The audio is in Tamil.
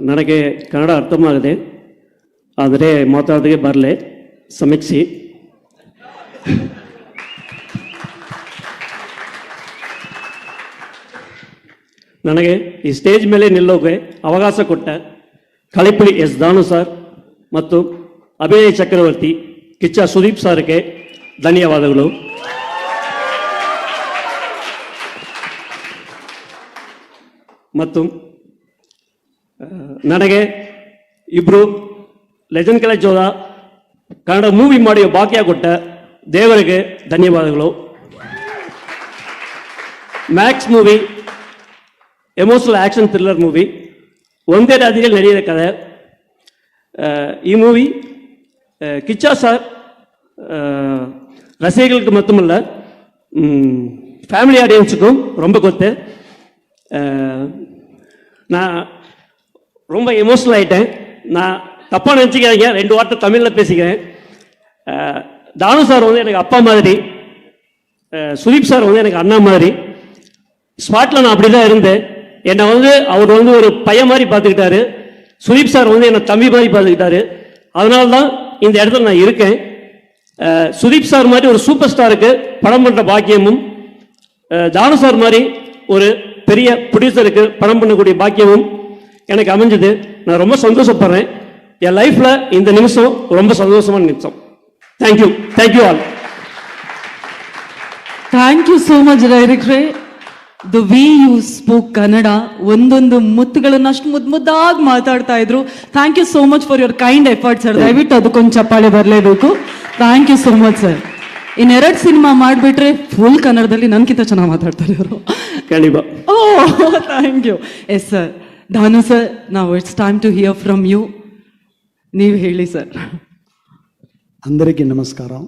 ನನಗೆ ಕನ್ನಡ ಅರ್ಥವಾಗದೆ ಆದರೆ ಮಾತಾಡೋದಕ್ಕೆ ಬರಲೆ, ಸಮೀಕ್ಷೆ. ನನಗೆ ಈ ಸ್ಟೇಜ್ ಮೇಲೆ ನಿಲ್ಲೋಕೆ ಅವಕಾಶ ಕೊಟ್ಟ ಕಳಿಪಳಿ ಎಸ್. ದಾನು ಸರ್ ಮತ್ತು ಅಭಿನಯ ಚಕ್ರವರ್ತಿ ಕಿಚ್ಚ ಸುದೀಪ್ ಸರ್ಗೆ ಧನ್ಯವಾದಗಳು. ಮತ್ತು ನನಗೆ ಇಬ್ಬರು ಲೆಜೆಂಡ್ ಕಾಲೇಜ್ ಹೋದ ಕನ್ನಡ ಮೂವಿ ಮಾಡಿ ಭಾಗ್ಯ ಕೊಟ್ಟ ದೇವರಿಗೆ ಧನ್ಯವಾದಗಳು Max movie emotional action thriller movie ಒಂದೇ ರಾಜ್ಯದಲ್ಲಿ ನಡೆಯದ ಕಥೆ ಆ, ಈ மூவி கிச்சா சார் ரசிகர்களுக்கு மட்டுமல்ல ம், ஃபேமிலி ஆடியன்ஸுக்கும் ரொம்ப கொத்து அஹ், நான் ரொம்ப எமோஷனல் ஆகிட்டேன் நான் தப்பாக நினச்சிக்காதீங்க. ரெண்டு வார்த்தை தமிழில் பேசிக்கிறேன். தானு சார் வந்து எனக்கு அப்பா மாதிரி. சுதீப் சார் வந்து எனக்கு அண்ணா மாதிரி. ஸ்பாட்டில் நான் அப்படி தான் இருந்தேன். என்னை வந்து அவர் வந்து ஒரு பையன் மாதிரி பார்த்துக்கிட்டாரு. சுதீப் சார் வந்து என்னை தம்பி மாதிரி பார்த்துக்கிட்டாரு. அதனால தான் இந்த இடத்துல நான் இருக்கேன். சுதீப் சார் மாதிரி ஒரு சூப்பர் ஸ்டாருக்கு படம் பண்ணுற பாக்கியமும் தானு சார் மாதிரி ஒரு பெரிய ப்ரொடியூசருக்கு படம் பண்ணக்கூடிய பாக்கியமும் எனக்கு அமைஞ்சது நான் ரொம்ப சந்தோஷப்படுறேன் என் லைஃப்பில் இந்த நிமிஷம் ரொம்ப சந்தோஷமான நிமிஷம் thank you thank you all thank you so much ಡೈರೆಕ್ಟ್ರೆ the way you spoke Kannada ಒಂದೊಂದು ಮುತ್ತುಗಳನ್ನ ಅಷ್ಟು ಮುದ್ದು ಮುದ್ದಾಗಿ ಮಾತಾಡ್ತಾ ಇದ್ರು thank you so much for your kind effort sir ದಯವಿಟ್ಟು ಅದಕ್ಕೊಂದು ಚಪ್ಪಾಳೆ ಬರಲೇಬೇಕು thank you so much sir ಇನ್ನೆರಡು ಸಿನಿಮಾ ಮಾಡಿಬಿಟ್ರೆ ಫುಲ್ ಕನ್ನಡದಲ್ಲಿ ನನ್ಕಿಂತ ಚೆನ್ನಾಗಿ ಮಾತಾಡ್ತಾರೆ ಇವರು கண்டிப்பாக oh thank you yes sir ಧಾನು sir ನಾವು it's time to hear from you ನೀವು ಹೇಳಿ ಸರ್ అందరికీ నమస్కారం